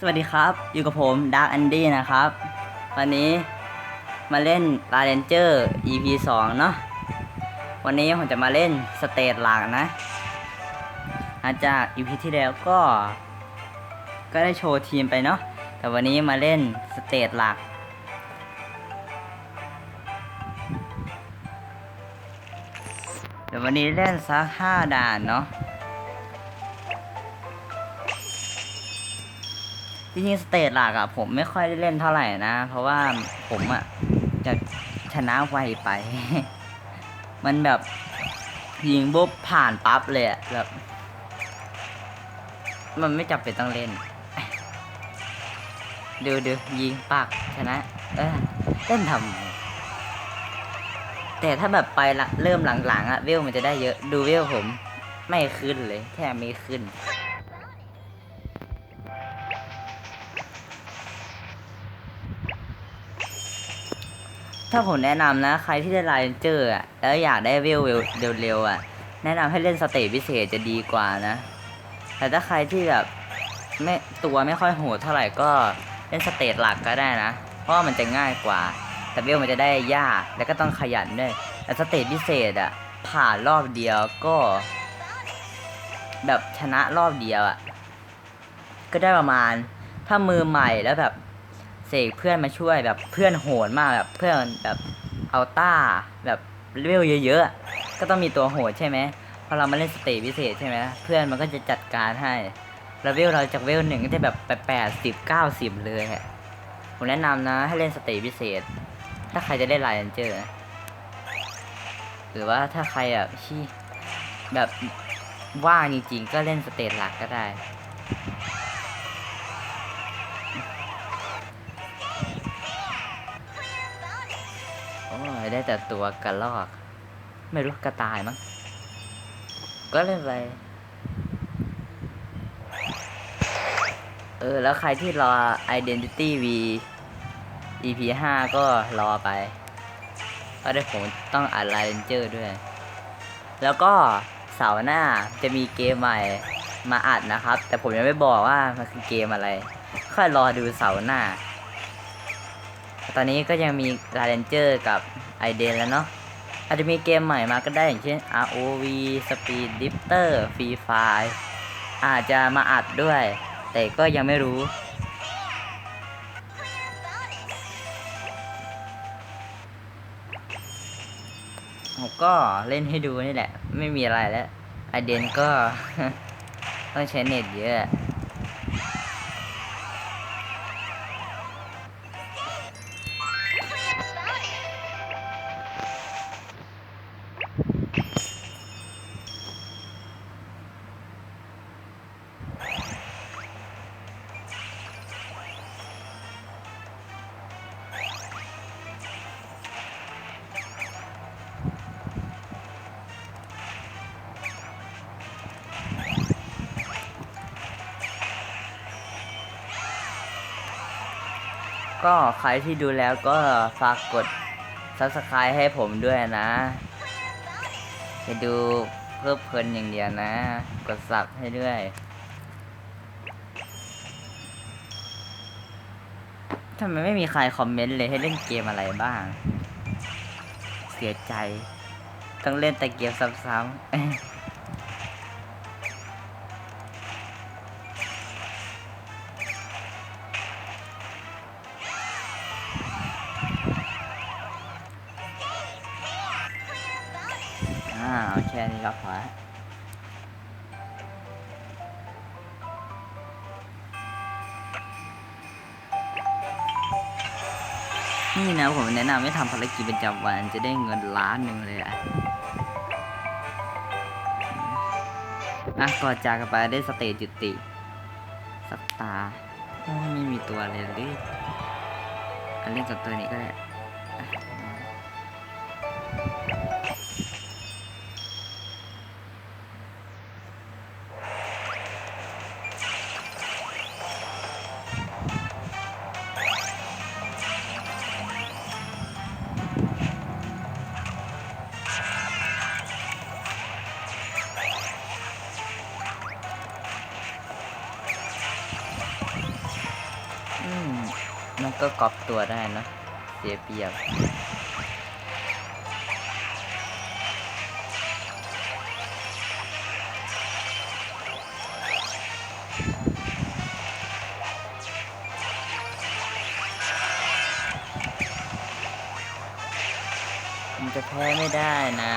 สวัสดีครับ อยู่กับผมดาร์ k อันดี้นะครับ วันนี้มาเล่น l a r a n g e r EP 2 เนาะวันนี้ผมจะมาเล่นสเตจหลักนะหลังจาก EP ที่แล้วก็ ก็ได้โชว์ทีมไปเนาะแต่วันนี้มาเล่นสเตจหลัก เดี๋ยววันนี้เล่นสักห้าด่านเนาะ จริงๆสเตจหลักอะผมไม่ค่อยได้เล่นเท่าไหร่นะ เพราะว่าผมอะจะชนะไวไป มันแบบยิงปุ๊บผ่านปั๊บเลยอะแบบ มันไม่จำเป็นต้องเล่น ดูดูยิงปักชนะ เออเล่นทำไมแต่ถ้าแบบไปละเริ่มหลังๆอะเวลมันจะได้เยอะดูเวลผม ไม่ขึ้นเลย แทบไม่ขึ้น ถ้าผมแนะนำนะ ใครที่ได้ไลน์เจอร์อะแล้วอยากได้เวลเร็วๆอะ แนะนำให้เล่นสเตจพิเศษจะดีกว่านะ แต่ถ้าใครที่แบบไม่ตัวไม่ค่อยโหดเท่าไหร่ก็เล่นสเตจหลักก็ได้นะ เพราะว่ามันจะง่ายกว่า แต่เวลมันจะได้ยากแล้วก็ต้องขยันด้วยแต่สเตจพิเศษอะผ่านรอบเดียวก็ แบบชนะรอบเดียวอะก็ได้ประมาณถ้ามือใหม่แล้วแบบ เสกเพื่อนมาช่วยแบบเพื่อนโหดมากแบบเพื่อนแบบเอาต้าแบบเลเวลเยอะๆ ก็ต้องมีตัวโหดใช่ไหมพอเรามาเล่นสเตจพิเศษใช่ไหมเพื่อนมันก็จะจัดการให้แล้วเวลเราจากเวลหนึ่งก็จะแบบแปดสิบเก้าสิบเลยอะผมแนะนำนะให้เล่นสเตจพิเศษ ถ้าใครจะได้ไลน์เจอนะหรือว่าถ้าใครแบบที่แบบว่างจริงๆ ก็เล่นสเตจหลักก็ได้ ได้แต่ตัวกระลอก ไม่รู้กระต่ายมั้งก็เล่นไปเออ แล้วใครที่รอ Identity V EP 5 ก็รอไปเพราะเดี๋ยวผมต้องอัดไลน์เจอร์ด้วย แล้วก็เสาร์หน้าจะมีเกมใหม่มาอัดนะครับ แต่ผมยังไม่บอกว่ามันคือเกมอะไร ค่อยรอดูเสาร์หน้า ตอนนี้ก็ยังมีลาเรนเจอร์กับ ไอเดนแล้วเนาะอาจจะมีเกมใหม่มาก็ได้อย่างเช่น ROV Speed Drifter Free Fire อาจจะมาอัดด้วย แต่ก็ยังไม่รู้ ผมก็เล่นให้ดูนี่แหละ ไม่มีอะไรแล้วไอเดนก็ ต้องใช้เน็ตเยอะ ก็ใครที่ดูแล้วก็ฝากกด subscribe ให้ผมด้วยนะไปดูเพื่อเพลินอย่างเดียวนะ กดสับให้ด้วยทำไมไม่มีใครคอมเมนต์เลยให้เล่นเกมอะไรบ้าง เสียใจ ต้องเล่นแต่เกมซ้ำๆ ค่นี้ก็พอละนี่นะผมแนะนำให้ทำภารกิจประจำวันจะได้เงินล้านหนึ่งเลยอะอะก่อนจากกันไปได้สเตจจุติสตาร์โอ้ยไม่มีตัวเลยเลยอันเล่นกับตัวนี้ก็ได้ อะมันก็กอปตัวได้นะเสียเปรียบมันจะแพ้ไม่ได้นะ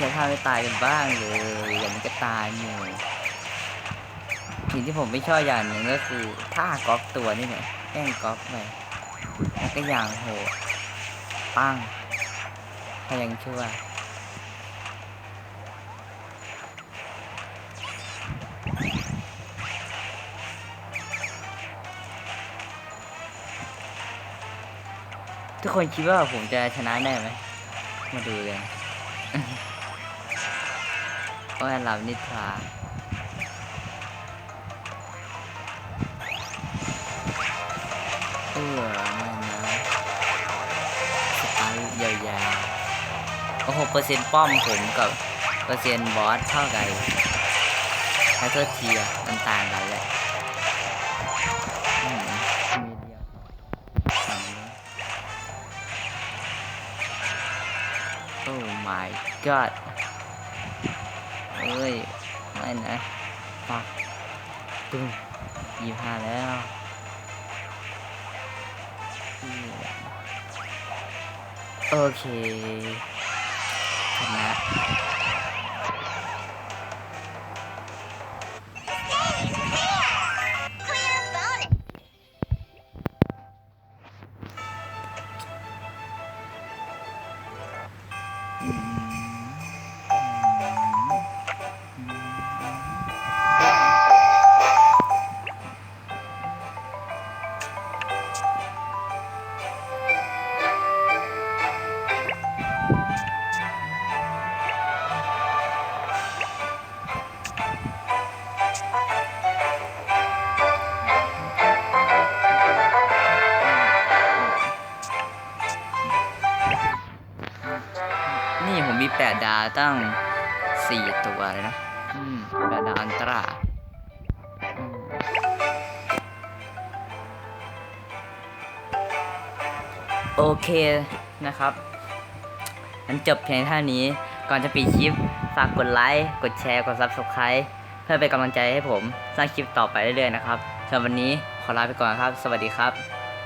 ใช่ท่าไม่ตายกันบ้างเลยอย่างนี้ก็ตายหมู่สิ่งที่ผมไม่ชอบอย่างหนึ่งก็คือท่าก๊อปตัวนี่เนี่ยแกล้งก๊อปไปแล้วก็อย่างโหดปั้งถ้ายังชั่วทุกคนคิดว่าผมจะชนะได้ไหม มาดูกัน โอ้ยหลับนิทราเออไม่นะสตาร์ยาวๆโอ้โหเปอร์เซ็นต์ป้อมผมกับเปอร์เซ็นต์บอสเท่ากันแค่ตัวเทียมันต่างกันแหละอืมมีเดียสั่งนู้โอ้ my god อ้ยไม่นะปักตึ้งยี่ห้าแล้วโอเคชนะอืม แปดดาวตั้งสี่ตัวเลยนะอืมแปดดาวอันตราอืมโอเคนะครับมันจบเพียงเท่านี้ ก่อนจะปิดคลิป ฝากกดไลค์ กดแชร์ กด Subscribe เพื่อเป็นกำลังใจให้ผม สร้างคลิปต่อไปเรื่อยๆนะครับสำหรับวันนี้ขอลาไปก่อนครับ สวัสดีครับ